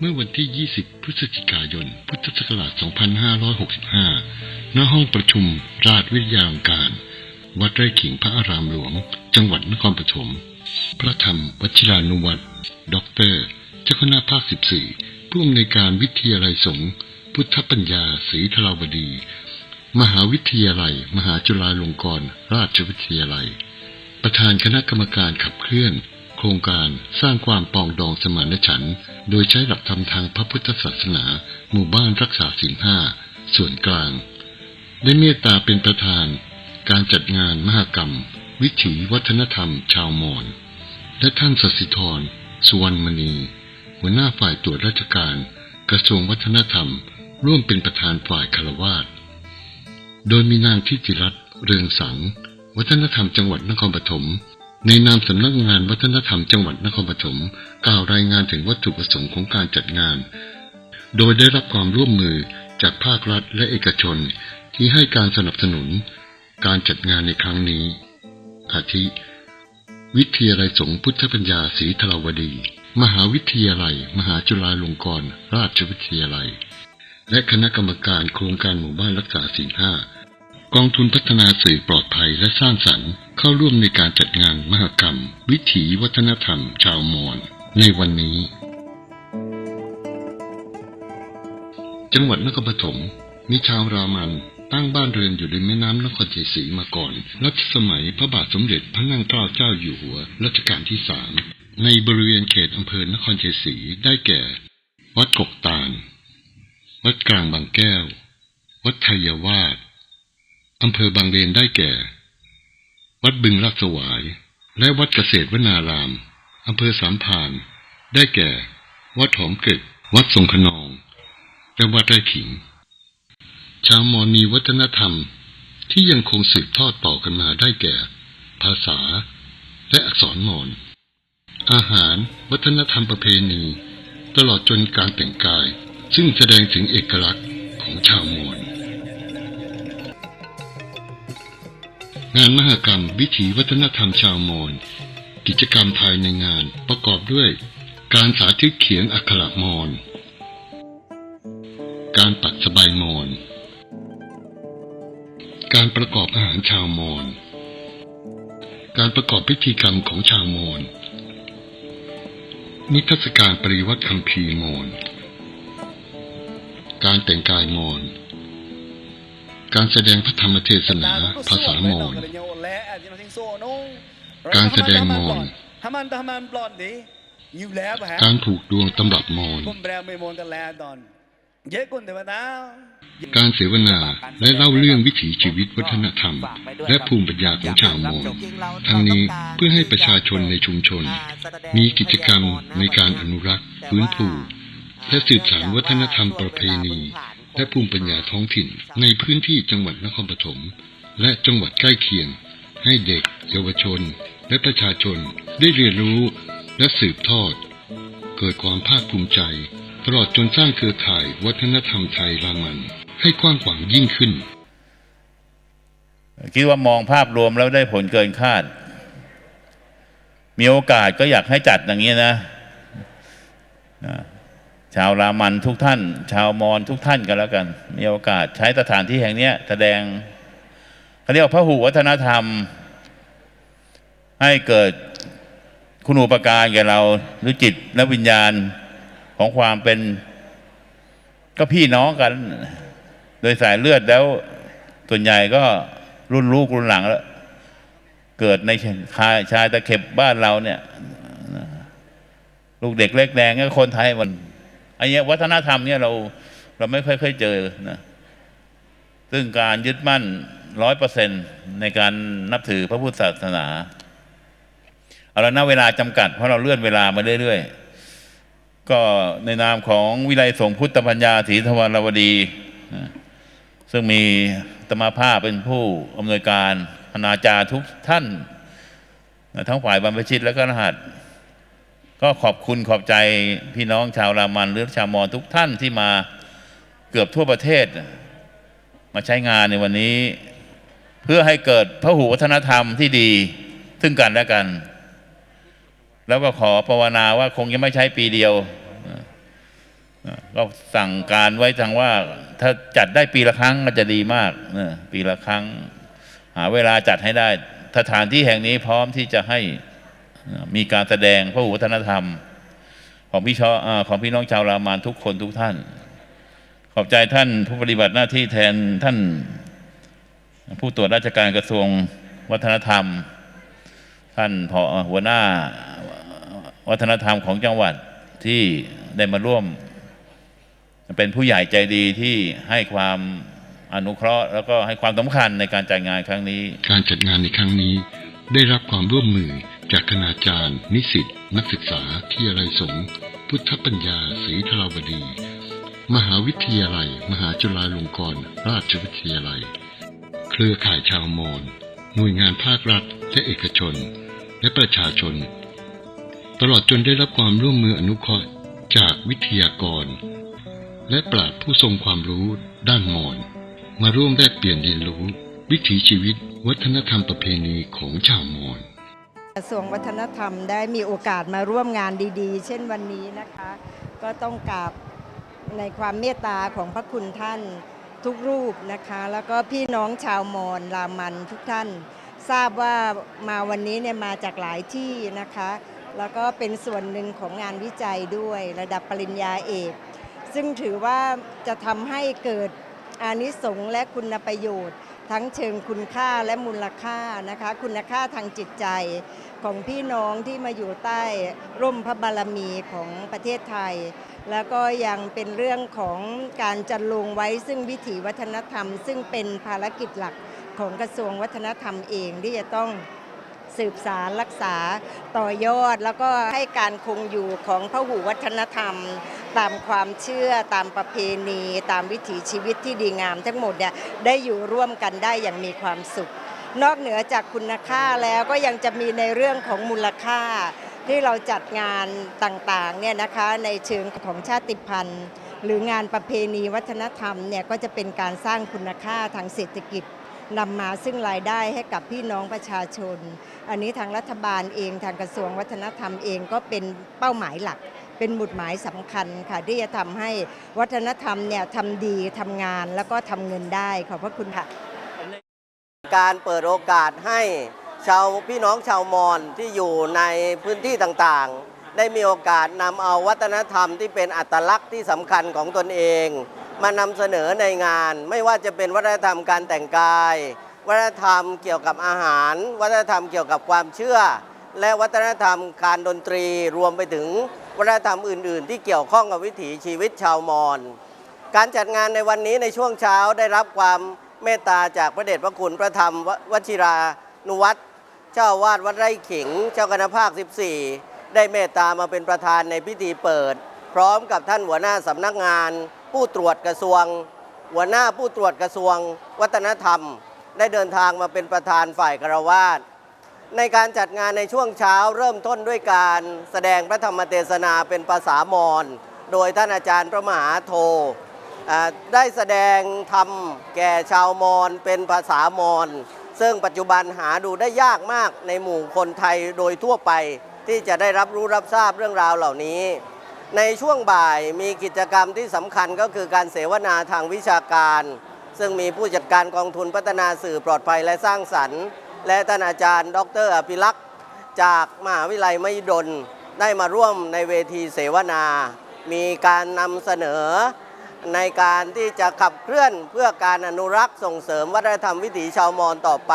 เมื่อวันที่ 20 พฤศจิกายน พุทธศักราช 2565 ณ ห้องประชุม ราชวิทยาลังการ วัดไร่ขิงพระอารามหลวง จังหวัดนครปฐม พระธรรมวชิรานุวัตรด็อกเตอร์ เจ้าคณะภาค 14 ผู้อำนวยการวิทยาลัยสงฆ์ พุทธปัญญาศรีธราวดี มหาวิทยาลัย มหาจุฬาลงกรณราชวิทยาลัย ประธานคณะกรรมการขับเคลื่อน โครงการสร้างความปองดองสมานฉันท์โดยใช้หลักธรรมทางพระพุทธศาสนา หมู่บ้านรักษาศีลห้าส่วนกลาง ได้เมตตาเป็นประธาน การจัดงานมหกรรม วิถีวัฒนธรรม ชาวมอญและท่านสสิธรสุวรรณมณี หัวหน้าฝ่ายตรวจราชการ กระทรวงวัฒนธรรม ร่วมเป็นประธานฝ่ายคารวาสโดยมีนางทิติรัตน์เรืองสัง วัฒนธรรมจังหวัดนครปฐม ในนามสำนักงานวัฒนธรรมจังหวัดนครปฐมกล่าวรายงานถึงวัตถุประสงค์ของการจัดงาน โดยได้รับความร่วมมือจากภาครัฐและเอกชนที่ให้การสนับสนุน การจัดงานในครั้งนี้ อาทิ วิทยาลัยสงฆ์พุทธปัญญาศรีธราวดี มหาวิทยาลัย มหาจุฬาลงกรณราชวิทยาลัย และคณะกรรมการโครงการหมู่บ้านรักษาศีลห้า กองทุนพัฒนาสื่อปลอดภัยและสร้างสรรค์ เข้าร่วมในการจัดงานมหกรรม วิถีวัฒนธรรม ชาวมอญในวันนี้ จังหวัดนครปฐมมีชาวรามันตั้งบ้านเรือนอยู่ริมแม่น้ำนครชัยศรีมาก่อนรัชสมัยพระบาทสมเด็จพระนั่งเกล้าเจ้าอยู่หัวรัชกาลที่สามในบริเวณเขตอำเภอนครชัยศรีได้แก่ วัดกกตาล วัดกลางบางแก้ว วัดไทยวาส อำเภอบางเลนได้แก่ วัดบึงราชสวาย และวัดเกษตรวนาราม อำเภอสามพาน ได้แก่ วัดหอมเกร็ดวัดทรงขนอง และวัดไร่ขิง ชาวมอญมีวัฒนธรรมที่ยังคงสืบทอดต่อกันมาได้แก่ ภาษา และอักษรมอญ อาหาร วัฒนธรรมประเพณี ตลอดจนการแต่งกาย ซึ่งแสดงถึงเอกลักษณ์ของชาวมอญ งานมหกรรม วิถีวัฒนธรรมชาวมอญกิจกรรมภายในงานประกอบด้วยการสาธิตเขียนอักขระมอญการปักสบายมอญการประกอบอาหารชาวมอญการประกอบพิธีกรรมของชาวมอญนิทรรศการปริวัติคัมภีร์มอญการแต่งกายมอญ การแสดงพระธรรมเทศนาภาษาโมอญการแสดงโมอญ Haman dah haman blon ni. You lab ha. การผูกดวงตำรับมอญ Kum bra me mon ta la don. Ye kun de ba ta. การเสวนาและเล่าเรื่องวิถีชีวิตวัฒนธรรม และภูมิปัญญาของชาวมอญทั้งนี้เพื่อให้ประชาชนในชุมชน มีกิจกรรมในการอนุรักษ์ฟื้นฟูและสืบสานวัฒนธรรมประเพณี และภูมิปัญญาท้องถิ่น ในพื้นที่จังหวัดนครปฐมและจังหวัดใกล้เคียง ให้เด็ก เยาวชน และประชาชนได้เรียนรู้และสืบทอด เกิดความภาคภูมิใจ ตลอดจนสร้างเครือข่ายวัฒนธรรมไทยรามัน ให้กว้างขวางยิ่งขึ้น คิดว่ามองภาพรวมแล้วได้ผลเกินคาด มีโอกาสก็อยากให้จัดอย่างนี้นะาวรามันทุกท่าน ชาวมอญทุกท่านกันแล้วกัน มีโอกาสใช้สถานที่แห่งนี้แสดงเขาเรียกว่าพระหูวัฒนธรรม ให้เกิดคุณูปการแก่เราหรือจิตและวิญญาณของความเป็นก็พี่น้องกัน โดยสายเลือดแล้วส่วนใหญ่ก็รุ่นลูกรุ่นหลังแล้ว เกิดในชายชายตะเข็บบ้านเราเนี่ย ลูกเด็กเล็กแดงก็คนไทยมัน ไอ้เนี้ยวัฒนธรรมเนี่ยเราเราไม่ค่อยเคยเจอนะซึ่งการยึดมั่นร้อยเปอร์เซ็นในการนับถือพระพุทธศาสนาเอาละนะเวลาจำกัด เพราะเราเลื่อนเวลามาเรื่อยๆ ก็ในนามของวิไลสงฆ์พุทธปัญญาศรีธวรวดี ซึ่งมีตมาภาพเป็นผู้อำนวยการคณาจารย์ทุกท่าน ทั้งฝ่ายบรรพชิตและก็รหัส ก็ขอบคุณขอบใจพี่น้องชาวรามันหรือชาวมอญทุกท่านที่มาเกือบทั่วประเทศ มาใช้งานในวันนี้ เพื่อให้เกิดพระหูวัฒนธรรมที่ดีซึ่งกันและกัน แล้วก็ขอภาวนาว่าคงจะไม่ใช้ปีเดียวก็สั่งการไว้ทางว่า ถ้าจัดได้ปีละครั้งก็จะดีมากปีละครั้ง หาเวลาจัดให้ได้สถานที่แห่งนี้พร้อมที่จะให้ มีการแสดงพระวัฒนธรรม ของพี่ชอของพี่น้องชาวรามานทุกคนทุกท่าน ขอบใจท่านผู้ปฏิบัติหน้าที่แทนท่านผู้ตรวจราชการกระทรวงวัฒนธรรม ท่านผอหัวหน้าวัฒนธรรมของจังหวัดที่ได้มาร่วม เป็นผู้ใหญ่ใจดีที่ให้ความอนุเคราะห์ แล้วก็ให้ความสำคัญในการจัดงานครั้งนี้ การจัดงานในครั้งนี้ได้รับความร่วมมือ จากคณาจารย์ นิสิตนักศึกษาที่อะไรสงพุทธปัญญาศรีธราวดี มหาวิทยาลัย มหาจุฬาลงกรณราชวิทยาลัย เครือข่ายชาวมอญหน่วยงานภาครัฐ และเอกชน และประชาชน ตลอดจนได้รับความร่วมมืออนุเคราะห์จากวิทยากร และปราชญ์ผู้ทรงความรู้ด้านมอญมาร่วมแลกเปลี่ยนเรียนรู้ วิถีชีวิต วัฒนธรรมประเพณีของชาวมอญ กระทรวงวัฒนธรรมได้มีโอกาสมาร่วมงานดีๆ เช่นวันนี้นะคะ ก็ต้องกราบในความเมตตาของพระคุณท่านทุกรูปนะคะ แล้วก็พี่น้องชาวมอญรามันทุกท่าน ทราบว่ามาวันนี้เนี่ยมาจากหลายที่นะคะ แล้วก็เป็นส่วนหนึ่งของงานวิจัยด้วยระดับปริญญาเอก ซึ่งถือว่าจะทำให้เกิดอานิสงส์และคุณประโยชน์ ทั้งเชิงคุณค่าและมูลค่านะคะ คุณค่าทางจิตใจ ของพี่น้องที่มาอยู่ใต้ร่มพระบารมีของประเทศไทย แล้วก็ยังเป็นเรื่องของการจัดลงไว้ซึ่งวิถีวัฒนธรรม ซึ่งเป็นภารกิจหลักของกระทรวงวัฒนธรรมเองที่จะต้องสืบสารรักษาต่อยอด แล้วก็ให้การคงอยู่ของพหูวัฒนธรรม ตามความเชื่อตามประเพณี ตามวิถีชีวิตที่ดีงามทั้งหมดเนี่ยได้อยู่ร่วมกันได้อย่างมีความสุข นอกเหนือจากคุณค่าแล้วก็ยังจะมีในเรื่องของมูลค่า ที่เราจัดงานต่างๆเนี่ยนะคะในเชิงของชาติพันธุ์ หรืองานประเพณีวัฒนธรรมเนี่ยก็จะเป็นการสร้างคุณค่าทางเศรษฐกิจนำมาซึ่งรายได้ให้กับพี่น้องประชาชน อันนี้ทางรัฐบาลเองทางกระทรวงวัฒนธรรมเองก็เป็นเป้าหมายหลัก เป็นหมุดหมายสำคัญค่ะที่จะทำให้วัฒนธรรมเนี่ยทำดีทำงานแล้วก็ทำเงินได้ขอบพระคุณค่ะ การเปิดโอกาสให้ชาวพี่น้องชาวมอญที่อยู่ในพื้นที่ต่างๆ ได้มีโอกาสนำเอาวัฒนธรรมที่เป็นอัตลักษณ์ที่สำคัญของตนเอง มานำเสนอในงาน ไม่ว่าจะเป็นวัฒนธรรมการแต่งกาย วัฒนธรรมเกี่ยวกับอาหาร วัฒนธรรมเกี่ยวกับความเชื่อ และวัฒนธรรมการดนตรีรวมไปถึงวัฒนธรรมอื่น ๆ ที่เกี่ยวข้องกับวิถีชีวิตชาวมอญการจัดงานในวันนี้ในช่วงเช้าได้รับความ เมตตาจากพระเดชพระคุณพระธรรมวชิรานุวัตรเจ้าวาดวัดไร่ขิง เจ้าคณะภาค 14 ได้เมตตามาเป็นประธานในพิธีเปิด พร้อมกับท่านหัวหน้าสำนักงาน ผู้ตรวจกระทรวง หัวหน้าผู้ตรวจกระทรวง วัฒนธรรม ได้เดินทางมาเป็นประธานฝ่ายคารวาสในการจัดงานในช่วงเช้าเริ่มต้นด้วยการแสดงพระธรรมเทศนาเป็นภาษามอญโดยท่านอาจารย์พระมหาโทอ่า ได้แสดงธรรมแก่ชาวมอญเป็นภาษามอญซึ่งปัจจุบันหาดูได้ยากมากในหมู่คนไทยโดยทั่วไป ที่จะได้รับรู้รับทราบเรื่องราวเหล่านี้ ในช่วงบ่ายมีกิจกรรมที่สำคัญก็คือการเสวนาทางวิชาการ ซึ่งมีผู้จัดการกองทุนพัฒนาสื่อปลอดภัยและสร้างสรรค์ และท่านอาจารย์ ดรอภิลักษ์จากมหาวิทยาลัยมหิดลได้มาร่วมในเวทีเสวนา มีการนำเสนอ ในการที่จะขับเคลื่อนเพื่อการอนุรักษ์ส่งเสริมวัฒนธรรมวิถีชาวมอญต่อไป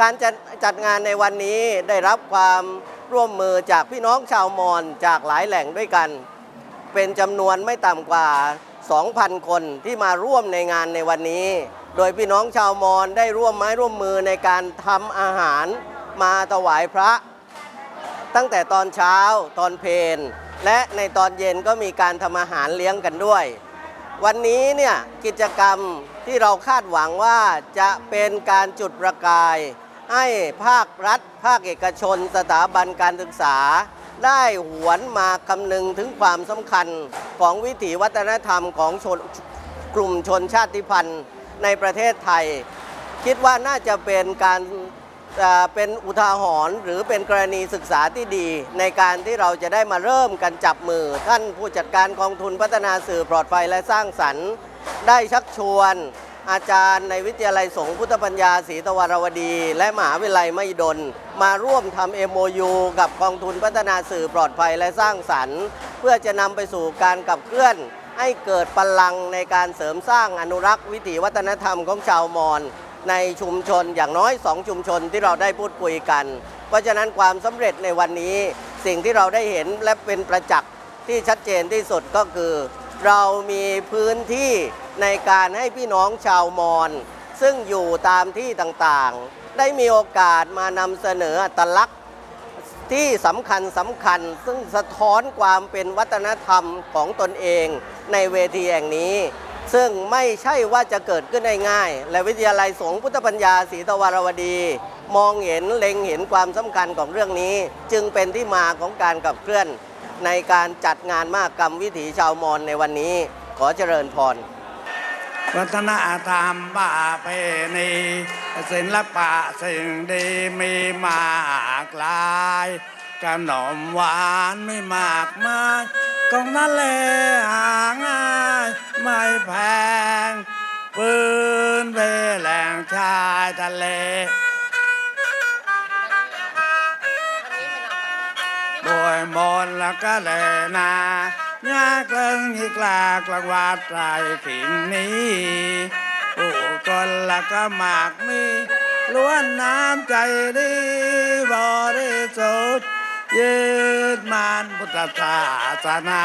การจัดจัดงานในวันนี้ได้รับความร่วมมือจากพี่น้องชาวมอญจากหลายแหล่งด้วยกัน เป็นจำนวนไม่ต่ำกว่า 2,000 คนที่มาร่วมในงานในวันนี้ โดยพี่น้องชาวมอญได้ร่วมไม้ร่วมมือในการทำอาหารมาถวายพระ ตั้งแต่ตอนเช้าตอนเพลและในตอนเย็นก็มีการทำอาหารเลี้ยงกันด้วย วันนี้เนี่ยกิจกรรมที่เราคาดหวังว่าจะเป็นการจุดประกาย ให้ภาครัฐ ภาคเอกชน สถาบันการศึกษา ได้หวนมาคำนึงถึงความสำคัญของวิถีวัฒนธรรมของชนกลุ่มชนชาติพันธุ์ในประเทศไทย คิดว่าน่าจะเป็นการ เป็นอุทาหรณ์หรือเป็นกรณีศึกษาที่ดี ในการที่เราจะได้มาเริ่มกันจับมือ ท่านผู้จัดการกองทุนพัฒนาสื่อปลอดภัยและสร้างสรรค์ ได้ชักชวน อาจารย์ในวิทยาลัยสงฆ์พุทธปัญญาศรีตวรวดี และมหาวิทยาลัยมหิดลมาร่วมทำ MOU กับกองทุนพัฒนาสื่อปลอดภัยและสร้างสรรค์ เพื่อจะนำไปสู่การขับเคลื่อนให้เกิดพลังในการเสริมสร้างอนุรักษ์วิถีวัฒนธรรมของชาวมอญ ในชุมชนอย่างน้อย 2 ชุมชนที่เราได้พูดคุยกัน เพราะฉะนั้นความสำเร็จในวันนี้สิ่งที่เราได้เห็นและเป็นประจักษ์ที่ชัดเจนที่สุดก็คือ เรามีพื้นที่ในการให้พี่น้องชาวมอญซึ่งอยู่ตามที่ต่างๆ ได้มีโอกาสมานำเสนออัตลักษณ์ที่สำคัญสำคัญ ซึ่งสะท้อนความเป็นวัฒนธรรมของตนเองในเวทีแห่งนี้ ซึ่งไม่ใช่ว่าจะเกิดขึ้นได้ง่าย และวิทยาลัยสงฆ์พุทธปัญญาศรีตวรวดี มองเห็นเล็งเห็นความสำคัญของเรื่องนี้ จึงเป็นที่มาของการขับเคลื่อน ในการจัดงานมากกรรมวิถีชาวมอญในวันนี้ ขอเจริญพรวัฒนธรรมป่าเพณีศิลปะสิ่งดีมีมากลายขนมหวานไม่มากมาย ของนั่นแหละหาง่ายไม่แพงปืนเวแหล่งชายทะเลโดยมนแล้วก็เลยนายากเลิงอีกลากลางวัดไรขิงนี้ผู้คนแล้วก็มากมีล้วนน้ำใจดีบริสุทธิ์ ยืดมันพุทธศาสนา